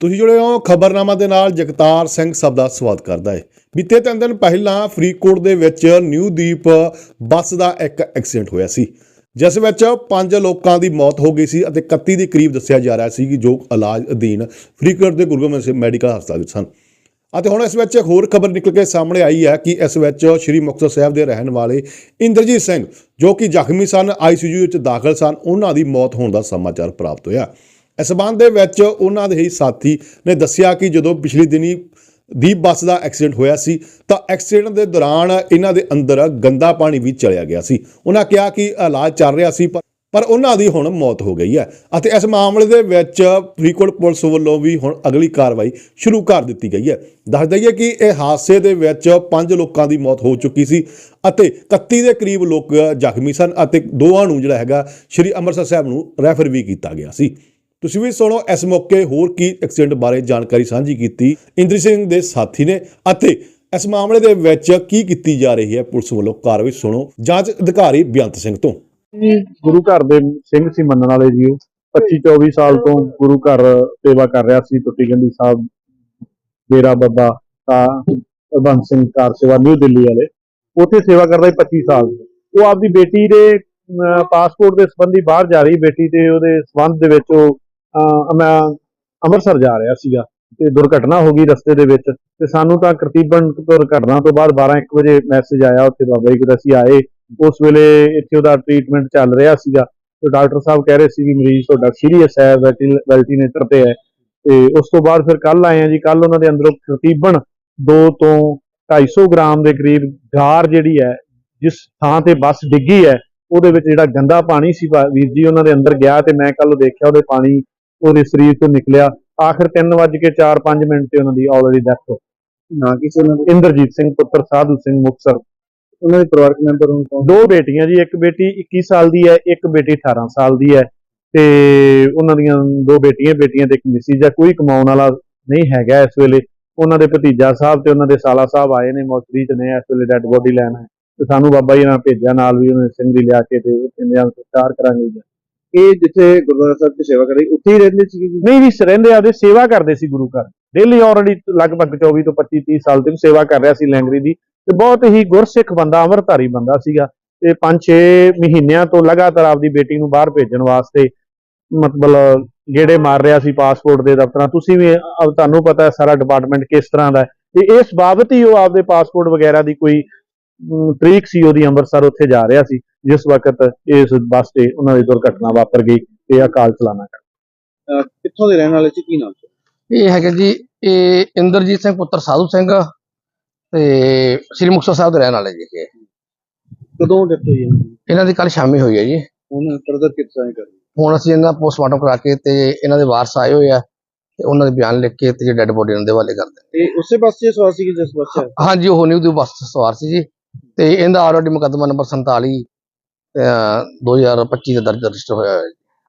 ਤੁਸੀਂ ਜੁੜੇ ਹੋ ਖਬਰਨਾਮਾ ਦੇ ਨਾਲ, ਜਗਤਾਰ ਸਿੰਘ ਸਭ ਦਾ ਸਵਾਗਤ ਕਰਦਾ ਹੈ ਬੀਤੇ ਤਿੰਨ ਦਿਨ ਪਹਿਲਾਂ ਫਰੀਦਕੋਟ ਦੇ ਵਿੱਚ ਨਿਊ ਦੀਪ ਬੱਸ ਦਾ ਇੱਕ ਐਕਸੀਡੈਂਟ ਹੋਇਆ ਸੀ, ਜਿਸ ਵਿੱਚ ਪੰਜ ਲੋਕਾਂ ਦੀ ਮੌਤ ਹੋ ਗਈ ਸੀ ਅਤੇ 31 ਦੇ ਕਰੀਬ ਦੱਸਿਆ ਜਾ ਰਿਹਾ ਸੀ ਕਿ ਜੋ ਇਲਾਜ ਅਧੀਨ ਫਰੀਦਕੋਟ ਦੇ ਗੁਰੂ ਗੋਬਿੰਦ ਸਿੰਘ ਮੈਡੀਕਲ ਹਸਪਤਾਲ ਵਿੱਚ ਸਨ। ਅਤੇ ਹੁਣ ਇਸ ਵਿੱਚ ਇੱਕ ਹੋਰ ਖਬਰ ਨਿਕਲ ਕੇ ਸਾਹਮਣੇ ਆਈ ਹੈ ਕਿ ਇਸ ਵਿੱਚ ਸ਼੍ਰੀ ਮੁਕਤਸਰ ਸਾਹਿਬ ਦੇ ਰਹਿਣ ਵਾਲੇ ਇੰਦਰਜੀਤ ਸਿੰਘ, ਜੋ ਕਿ ਜ਼ਖਮੀ ਸਨ ਆਈਸੀਯੂ ਵਿੱਚ ਦਾਖਲ ਸਨ, ਉਹਨਾਂ ਦੀ ਮੌਤ ਹੋਣ ਦਾ ਸਮਾਚਾਰ ਪ੍ਰਾਪਤ ਹੋਇਆ। ਇਸ ਸੰਬੰਧ ਦੇ ਵਿੱਚ ਉਹਨਾਂ ਦੇ ਹੀ ਸਾਥੀ ਨੇ ਦੱਸਿਆ ਕਿ ਜਦੋਂ ਪਿਛਲੀ ਦਿਨੀ ਦੀ ਬੱਸ ਦਾ ਐਕਸੀਡੈਂਟ ਹੋਇਆ ਸੀ, ਤਾਂ ਐਕਸੀਡੈਂਟ ਦੇ ਦੌਰਾਨ ਇਹਨਾਂ ਦੇ ਅੰਦਰ ਗੰਦਾ ਪਾਣੀ ਵੀ ਚਲਿਆ ਗਿਆ ਸੀ। ਉਹਨਾਂ ਕਿਹਾ ਕਿ ਇਲਾਜ ਚੱਲ ਰਿਹਾ ਸੀ, ਪਰ ਪਰ ਉਹਨਾਂ ਦੀ ਹੁਣ ਮੌਤ ਹੋ ਗਈ ਹੈ ਅਤੇ ਇਸ ਮਾਮਲੇ ਦੇ ਵਿੱਚ ਫਰੀਦਕੋਟ ਪੁਲਿਸ ਵੱਲੋਂ ਵੀ ਹੁਣ ਅਗਲੀ ਕਾਰਵਾਈ ਸ਼ੁਰੂ ਕਰ ਦਿੱਤੀ ਗਈ ਹੈ। ਦੱਸ ਦਈਏ ਕਿ ਇਹ ਹਾਦਸੇ ਦੇ ਵਿੱਚ ਪੰਜ ਲੋਕਾਂ ਦੀ ਮੌਤ ਹੋ ਚੁੱਕੀ ਸੀ ਅਤੇ 31 ਦੇ ਕਰੀਬ ਲੋਕ ਜ਼ਖਮੀ ਸਨ ਅਤੇ ਦੋਵਾਂ ਨੂੰ ਜਿਹੜਾ ਹੈਗਾ ਸ਼੍ਰੀ ਅੰਮ੍ਰਿਤਸਰ ਸਾਹਿਬ ਨੂੰ ਰੈਫਰ ਵੀ ਕੀਤਾ ਗਿਆ ਸੀ। ਤੁਸੀਂ ਵੀ ਸੁਣੋ, ਇਸ ਮੌਕੇ ਹੋਰ ਕੀ ਐਕਸੀਡੈਂਟ ਬਾਰੇ ਜਾਣਕਾਰੀ ਸਾਂਝੀ ਕੀਤੀ ਇੰਦਰ ਸਿੰਘ ਦੇ ਸਾਥੀ ਨੇ ਅਤੇ ਇਸ ਮਾਮਲੇ ਦੇ ਵਿੱਚ ਕੀ ਕੀਤੀ ਜਾ ਰਹੀ ਹੈ, ਪੁਲਿਸ ਵੱਲੋਂ ਕਾਰਵਾਈ ਸੁਣੋ। ਜਾਂਚ ਅਧਿਕਾਰੀ ਬੇਅੰਤ ਸਿੰਘ ਤੋਂ। ਗੁਰੂ ਘਰ ਦੇ ਸਿੰਘ ਸੀ ਮੰਨਣ ਵਾਲੇ ਜੀ 25 24 ਸਾਲ ਤੋਂ ਗੁਰੂ ਘਰ ਸੇਵਾ ਕਰ ਰਿਹਾ ਸੀ ਟੁੱਟੀ ਗੰਢੀ ਸਾਹਿਬ, ਡੇਰਾ ਬਾਬਾ, ਤਾਂ ਬੰਦ ਸਿੰਘ ਕਾਰ ਸੇਵਾ, ਨਿਊ ਦਿੱਲੀ ਵਾਲੇ। ਉੱਥੇ ਸੇਵਾ ਕਰਦਾ ਸੀ 25 ਸਾਲ ਉਹ ਆਪਦੀ ਬੇਟੀ ਦੇ ਪਾਸਪੋਰਟ ਦੇ ਸੰਬੰਧੀ ਬਾਹਰ ਜਾ ਰਹੀ, ਬੇਟੀ ਤੇ ਉਹਦੇ ਸੰਬੰਧ ਦੇ ਵਿੱਚ ਉਹ ਮੈਂ ਅੰਮ੍ਰਿਤਸਰ ਜਾ ਰਿਹਾ ਸੀਗਾ ਤੇ ਦੁਰਘਟਨਾ ਹੋ ਗਈ ਰਸਤੇ ਦੇ ਵਿੱਚ ਤੇ ਸਾਨੂੰ ਤਾਂ ਕਰਤੀਬਨ ਦੁਰਘਟਨਾ ਤੋਂ ਬਾਅਦ 12 1 ਵਜੇ ਮੈਸੇਜ ਆਇਆ ਉੱਥੇ ਬਾਬਾ ਜੀ ਕੋਲ ਅਸੀਂ ਆਏ। ਉਸ ਵੇਲੇ ਇੱਥੇ ਉਹਦਾ ਟ੍ਰੀਟਮੈਂਟ ਚੱਲ ਰਿਹਾ ਸੀਗਾ ਤੇ ਡਾਕਟਰ ਸਾਹਿਬ ਕਹਿ ਰਹੇ ਸੀ ਕਿ ਮਰੀਜ਼ ਤੁਹਾਡਾ ਸੀਰੀਅਸ ਹੈ ਵੈਲਟੀਨੇਟਰ ਤੇ ਹੈ। ਤੇ ਉਸ ਤੋਂ ਬਾਅਦ ਫਿਰ ਕੱਲ ਆਏ ਆ ਜੀ ਕੱਲ ਉਹਨਾਂ ਦੇ ਅੰਦਰੋਂ ਤਕਰੀਬਨ 2 ਤੋਂ 250 ਗ੍ਰਾਮ ਦੇ ਕਰੀਬ ਗਾਰ ਜਿਹੜੀ ਹੈ, ਜਿਸ ਥਾਂ ਤੇ ਬੱਸ ਡਿੱਗੀ ਹੈ, ਉਹਦੇ ਵਿੱਚ ਜਿਹੜਾ ਗੰਦਾ ਪਾਣੀ ਸੀ ਵੀਰ ਜੀ ਉਹਨਾਂ ਦੇ ਅੰਦਰ ਗਿਆ ਤੇ ਮੈਂ ਕੱਲ ਦੇਖਿਆ ਉਹਦੇ ਪਾਣੀ ਉਹਦੇ ਸਰੀਰ ਤੋਂ ਨਿਕਲਿਆ। ਆਖਰ 3:04-5 ਮਿੰਟ ਤੇ ਉਹਨਾਂ ਦੀ ਆਲਰੇਡੀ ਡੈਥ ਹੋ ਨਾ ਕਿਸੇ ਉਹਨਾਂ ਦੇ? ਇੰਦਰਜੀਤ ਸਿੰਘ ਪੁੱਤਰ ਸਾਧੂ ਸਿੰਘ ਮੁਕਤਸਰ। ਉਹਨਾਂ ਦੇ ਪਰਿਵਾਰਕ ਮੈਂਬਰ ਨੂੰ ਕੌਣ? ਦੋ ਬੇਟੀਆਂ ਜੀ ਇੱਕ ਬੇਟੀ 21 ਸਾਲ ਦੀ ਹੈ ਇੱਕ ਬੇਟੀ 18 ਸਾਲ ਦੀ ਹੈ। ਤੇ ਉਹਨਾਂ ਦੀਆਂ ਦੋ ਬੇਟੀਆਂ ਬੇਟੀਆਂ ਤੇ ਇੱਕ ਮਿਸਿਸ ਹੈ ਕੋਈ ਕਮਾਉਣ ਵਾਲਾ ਨਹੀਂ ਹੈਗਾ ਇਸ ਵੇਲੇ। ਉਹਨਾਂ ਦੇ ਭਤੀਜਾ ਸਾਹਿਬ ਤੇ ਉਹਨਾਂ ਦੇ ਸਾਲਾ ਸਾਹਿਬ ਆਏ ਨੇ ਮੌਚਰੀ ਚ ਨੇ ਇਸ ਵੇਲੇ ਡੈੱਡ ਬੋਡੀ ਲੈਣ ਆਏ। ਤੇ ਸਾਨੂੰ ਬਾਬਾ ਜੀ ਨਾਲ ਭੇਜਿਆ ਨਾਲ ਵੀ ਉਹਨੇ ਸਿੰਘ ਦੀ ਲਿਆ ਕੇ ਤੇ ਉੱਥੇ ਨਿਆਂ ਸੰਸਕਾਰ ਕਰਾਂਗੇ ਜੀ। ਇਹ ਜਿੱਥੇ ਗੁਰਦੁਆਰਾ ਸਾਹਿਬ ਤੇ ਸੇਵਾ ਕਰ, ਉੱਥੇ ਹੀ ਰਹਿੰਦੇ ਸੀਗੇ ਜੀ? ਨਹੀਂ ਜੀ, ਰਹਿੰਦੇ ਆਦੇ ਸੇਵਾ ਕਰਦੇ ਸੀ ਗੁਰੂ ਘਰ। ਡੇਲੀ ਆਲਰੇਡੀ ਲਗਭਗ 24 ਤੋਂ 25 30 ਸਾਲ ਤੱਕ ਸੇਵਾ ਕਰ ਰਿਹਾ ਸੀ ਲੈਂਗਰੀ ਦੀ। ਤੇ ਬਹੁਤ ਹੀ ਗੁਰਸਿੱਖ ਬੰਦਾ ਅਮਰਧਾਰੀ ਬੰਦਾ ਸੀਗਾ। ਤੇ 5-6 ਮਹੀਨਿਆਂ ਤੋਂ ਲਗਾਤਾਰ ਆਪਦੀ ਬੇਟੀ ਨੂੰ ਬਾਹਰ ਭੇਜਣ ਵਾਸਤੇ ਮਤਲਬ ਗੇੜੇ ਮਾਰ ਰਿਹਾ ਸੀ ਪਾਸਪੋਰਟ ਦੇ ਦਫ਼ਤਰਾਂ। ਤੁਸੀਂ ਵੀ ਤੁਹਾਨੂੰ ਪਤਾ ਹੈ ਸਾਰਾ ਡਿਪਾਰਟਮੈਂਟ ਕਿਸ ਤਰ੍ਹਾਂ ਦਾ ਹੈ। ਤੇ ਇਸ ਬਾਬਤ ਹੀ ਉਹ ਆਪਦੇ ਪਾਸਪੋਰਟ ਵਗੈਰਾ ਦੀ ਕੋਈ ਤਰੀਕ ਸੀ ਉਹਦੀ ਅੰਮ੍ਰਿਤਸਰ ਉੱਥੇ ਜਾ ਰਿਹਾ ਸੀ। ਜਿਸ ਵਕਤ ਇਸ ਬੱਸ ਤੇ ਉਹਨਾਂ ਦੀ ਦੁਰਘਟਨਾ ਵਾਪਰ ਗਈ ਤੇ ਅਕਾਲ ਚਲਾਣਾ ਕਰ ਕਿੱਥੋਂ ਦੇ ਰਹਿਣ ਵਾਲੇ ਸੀ? ਕੀ ਨਾਮ ਸੀ? ਇਹ ਹੈਗੇ ਜੀ ਇਹ ਇੰਦਰਜੀਤ ਸਿੰਘ ਪੁੱਤਰ ਸਾਧੂ ਸਿੰਘ ਤੇ ਸ੍ਰੀ ਮੁਕਤਸਰ ਸਾਹਿਬ ਦੇ ਰਹਿਣ ਵਾਲੇ ਜੀ ਇਹ। ਕਦੋਂ ਡੈਥ ਹੋਈ ਇਹਨਾਂ ਦੀ? ਇਹਨਾਂ ਦੀ ਕੱਲ ਸ਼ਾਮੀ ਹੋਈ ਹੈ ਜੀ। ਹੁਣ ਫਰਦਰ ਤਰ੍ਹਾਂ ਕਰ ਹੁਣ ਅਸੀਂ ਇਹਨਾਂ ਪੋਸਟਮਾਰਟਮ ਕਰਾ ਕੇ ਤੇ ਇਹਨਾਂ ਦੇ ਵਾਰਸ ਆਏ ਹੋਏ ਆ ਤੇ ਉਹਨਾਂ ਦੇ ਬਿਆਨ ਲਿਖ ਕੇ ਤੇ ਜੇ ਡੈੱਡ ਬੋਡੀ ਉਹਨਾਂ ਦੇ ਹਵਾਲੇ ਕਰਦੇ ਇਹ ਉਸੇ ਪਾਸੇ ਸਵਾਰ ਸੀ ਜਿਸ ਪਾਸੇ ਹਾਂ- ਹਾਂਜੀ ਉਹ ਨਿਊ ਦੀ ਬੱਸ ਸਵਾਰ ਸੀ ਜੀ। ਤੇ ਇਹਦਾ ਆਲਰੇਡੀ ਮੁਕੱਦਮਾ ਨੰਬਰ 47 ਅਹ 2025 ਦਾ ਦਰਜ ਰਜਿਸਟਰ ਹੋਇਆ ਹੋਇਆ ਹੈ।